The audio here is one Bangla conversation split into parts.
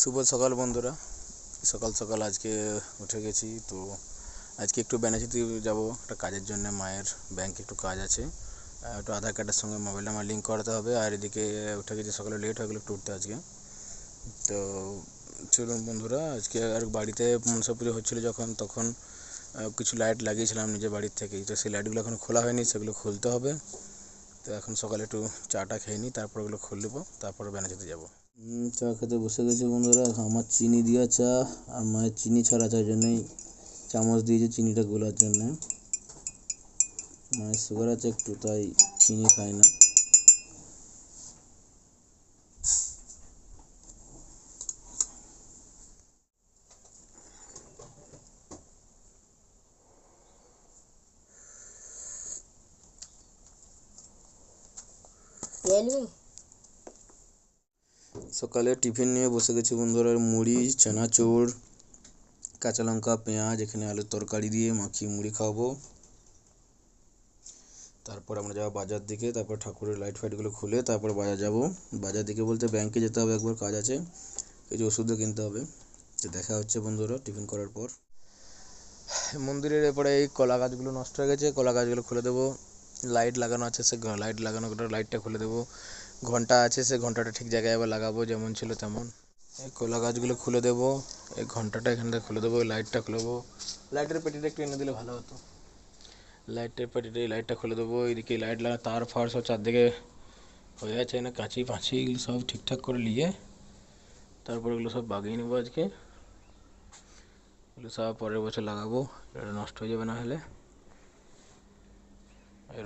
শুভ সকাল বন্ধুরা। সকাল সকাল আজকে উঠে গেছি, তো আজকে একটু ব্যানাচিতে যাব, একটা কাজের জন্য মায়ের ব্যাংকে একটু কাজ আছে। একটু আধার কার্ডের সঙ্গে মোবাইল নাম্বার লিঙ্ক করাতে হবে, আর এদিকে উঠে গেছি, সকালে লেট হয়ে গেলো একটু উঠতে আজকে। তো চলুন বন্ধুরা, আজকে আর বাড়িতে মনসা পুজো হচ্ছিল যখন, তখন কিছু লাইট লাগিয়েছিলাম নিজের বাড়ির থেকেই। তো সেই লাইটগুলো এখন খোলা হয়নি, সেগুলো খুলতে হবে। তো এখন সকালে একটু চাটা খেয়ে নিই, তারপর ওগুলো খুলবো তারপরে ব্যানাচিতে যাব। চা খেতে বসে গেছি বন্ধুরা। আমার চিনি দেওয়া চা, আর মায়ের চিনি ছাড়া চার জন্যই চামচ দিয়েছে চিনিটা গোলার জন্য। মায়ের সুগার আছে একটু, তাই চিনি খায় না। রিয়েলমি সকালে টিফিন নিয়ে বসে গেছি বন্ধুরা মুড়ি, চানাচুর, কাঁচা লঙ্কা, পেঁয়াজ, এখানে আলুর তরকারি দিয়ে মাখিয়ে মুড়ি খাওয়াবো। তারপর আমরা যাব বাজার দিকে, তারপর ঠাকুরের লাইট ফাইটগুলো খুলে তারপর বাজার যাব। বাজার দিকে বলতে ব্যাংকে যেতে হবে একবার, কাজ আছে, কিছু ওষুধও কিনতে হবে। দেখা হচ্ছে বন্ধুরা টিফিন করার পর। মন্দিরের এরপরে এই কলা গাছগুলো নষ্ট হয়ে গেছে, কলা গাছগুলো খুলে দেবো। লাইট লাগানো আছে, সে লাইট লাগানো লাইটটা খুলে দেবো। ঘণ্টা আছে, সে ঘন্টাটা ঠিক জায়গায় আবার লাগাবো, যেমন ছিল তেমন। এই কলা গাছগুলো খুলে দেবো, এই ঘন্টাটা এখান থেকে খুলে দেবো, এই লাইটটা দেবো। লাইটের পেটিটা একটু এনে দিলে ভালো হতো। লাইটের পেটিটা, এই লাইটটা খুলে দেবো, এইদিকে লাইট লাগা তার ফার সব চারদিকে হয়ে আছে না কাঁচি পাঁচি এগুলো সব ঠিকঠাক করে নিয়ে তারপর এগুলো সব বাগিয়ে নেব আজকে। এগুলো সব পরের বছর লাগাবো, এটা নষ্ট হয়ে যাবে না হলে।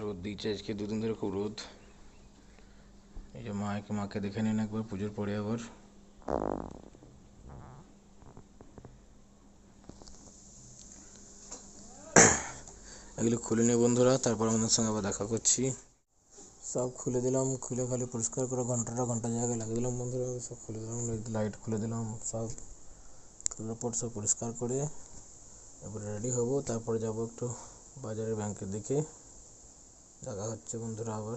রোদ দিচ্ছে আজকে, দুদিন ধরে খুব রোদ। এই যে মাকে মাকে দেখে নিন একবার, পুজোর পরে আবার। এগুলো খুলে নিয়ে বন্ধুরা, তারপর আমাদের সঙ্গে আবার দেখা করছি। সব খুলে দিলাম, খুলে খালি পরিষ্কার করে ঘন্টাটা ঘণ্টা জায়গায় লাগিয়ে দিলাম বন্ধুরা, সব খুলে দিলাম লাইট খুলে দিলাম, সব খোলার পর সব পরিষ্কার করে এবারে রেডি হব। তারপরে যাব একটু বাজারের ব্যাংকের দিকে। দেখা হচ্ছে বন্ধুরা আবার।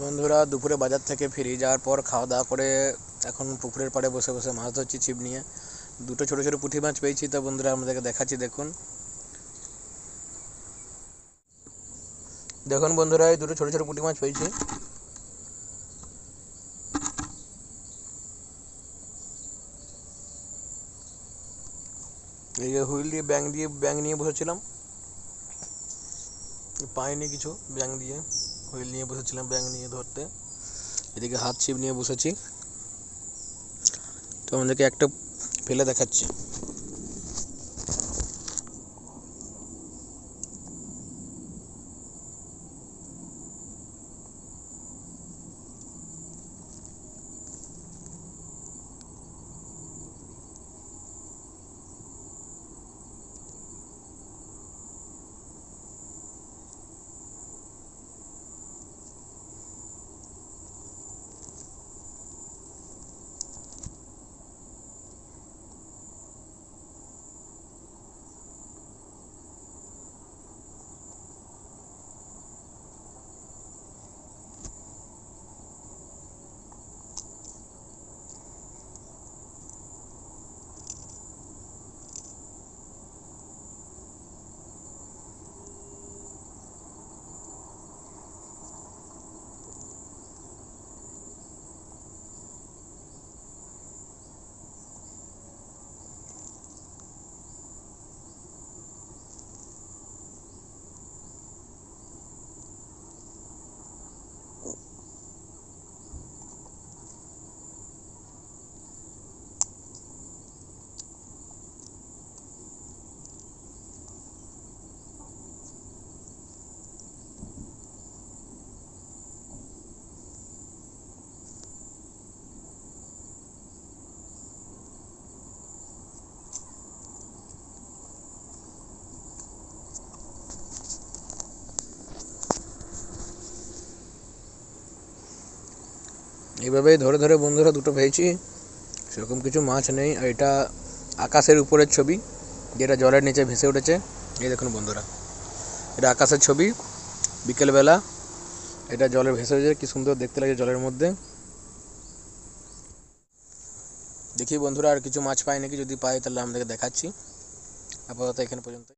বন্ধুরা, দুপুরে বাজার থেকে ফিরে যাওয়ার পর খাওয়া দাওয়া করে এখন পুকুরের পাড়ে বসে বসে মাছ ধরছি ছিপ নিয়ে। দুটো ছোটো ছোটো পুঁটি মাছ পেয়েছি তো বন্ধুরা আমাদেরকে দেখাচ্ছি, দেখুন। দেখুন বন্ধুরা, এই দুটো ছোটো ছোটো পুঁটি মাছ পেয়েছি। এই যে হুইল দিয়ে ব্যাং দিয়ে ব্যাং নিয়ে বসেছিলাম। পাইনি কিছু ব্যাং দিয়ে, হুইল নিয়ে বসেছিলাম ব্যাং নিয়ে ধরতে। এদিকে হাত ছিপ নিয়ে বসেছি। তো আমাদেরকে একটা ফেলে দেখাচ্ছি। এইভাবেই ধরে ধরে বন্ধুরা দুটো পেয়েছি। সেরকম কিছু মাছ নেই। আর এটা আকাশের উপরের ছবি, যেটা জলের নিচে ভেসে উঠেছে। এই দেখুন বন্ধুরা, এটা আকাশের ছবি। বিকেলবেলা এটা জলে ভেসে উঠেছে। কি সুন্দর দেখতে লাগে জলের মধ্যে। দেখি বন্ধুরা আর কিছু মাছ পাই নাকি, যদি পাই তাহলে আপনাদেরকে দেখাচ্ছি। আপাতত এখানে পর্যন্ত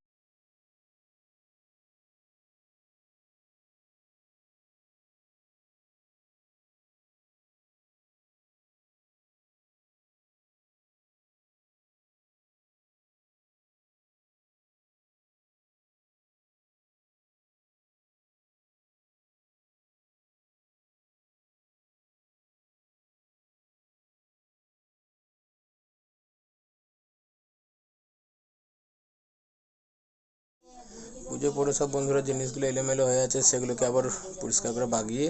পুজো পরে সব বন্ধুরা জিনিসগুলো এলোমেলো হয়ে আছে, সেগুলোকে আবার পরিষ্কার করে বাগিয়ে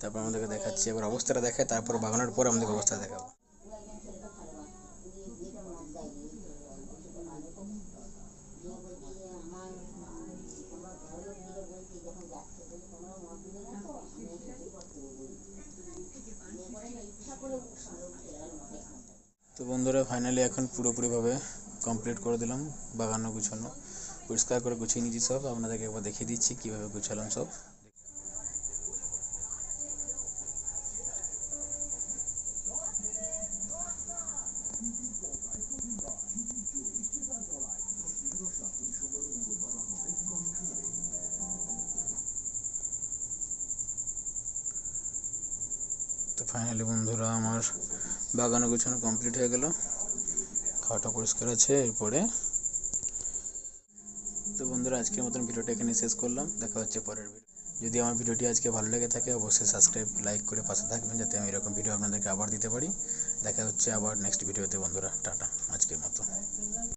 তারপর আমাদেরকে দেখাচ্ছি, এবার অবস্থাটা দেখায়, তারপর বাগানোর পর আমাদেরকে অবস্থা দেখাবো। তো বন্ধুরা ফাইনালি এখন পুরোপুরিভাবে কমপ্লিট করে দিলাম বাগানো গুছানো। পরিষ্কার করে গুছিয়ে নিয়েছি সব। আপনাদেরকে একবার দেখিয়ে দিচ্ছি কীভাবে গুছালাম সব। তো ফাইনালি বন্ধুরা, আমার বাগানো গুছানো কমপ্লিট হয়ে গেল। খাওয়াটা পরিষ্কার আছে, এরপরে তো বন্ধুরা, আজকের মতন ভিডিওটা এখানে শেষ করলাম। দেখা হচ্ছে পরের ভিডিও যদি আমার ভিডিওটি আজকে ভালো লেগে থাকে, অবশ্যই সাবস্ক্রাইব লাইক করে পাশে থাকবেন যাতে আমি এরকম ভিডিও আপনাদেরকে আবার দিতে পারি। দেখা হচ্ছে আবার নেক্সট ভিডিওতে, বন্ধুরা। টাটা, আজকের মতো